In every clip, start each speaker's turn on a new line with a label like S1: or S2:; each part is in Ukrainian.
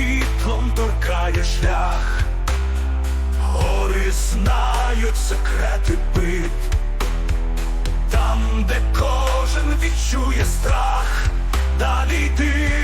S1: світлом торкає шлях, гори знають секрети бит, там, де кожен відчує страх, далі йти.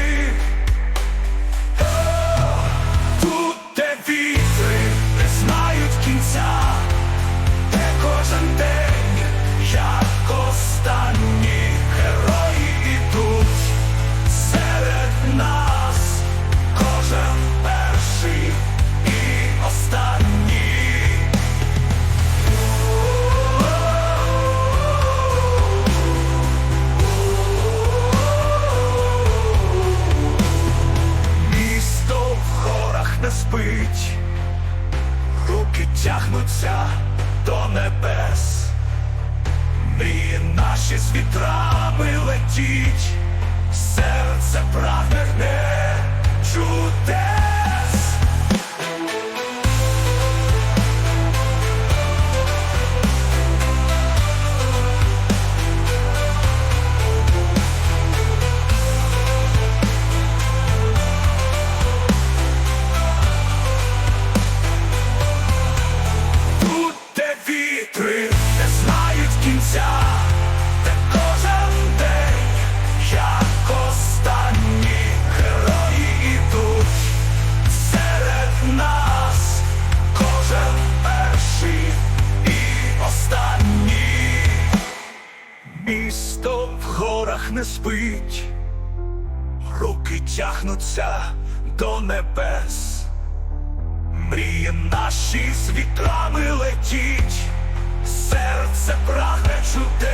S1: Тягнуться до небес, ми наші з вітрами летіть, серце прагне Місто в горах не спить, руки тягнуться до небес. Мрії наші з вітрами летіть, серце прагне чудес.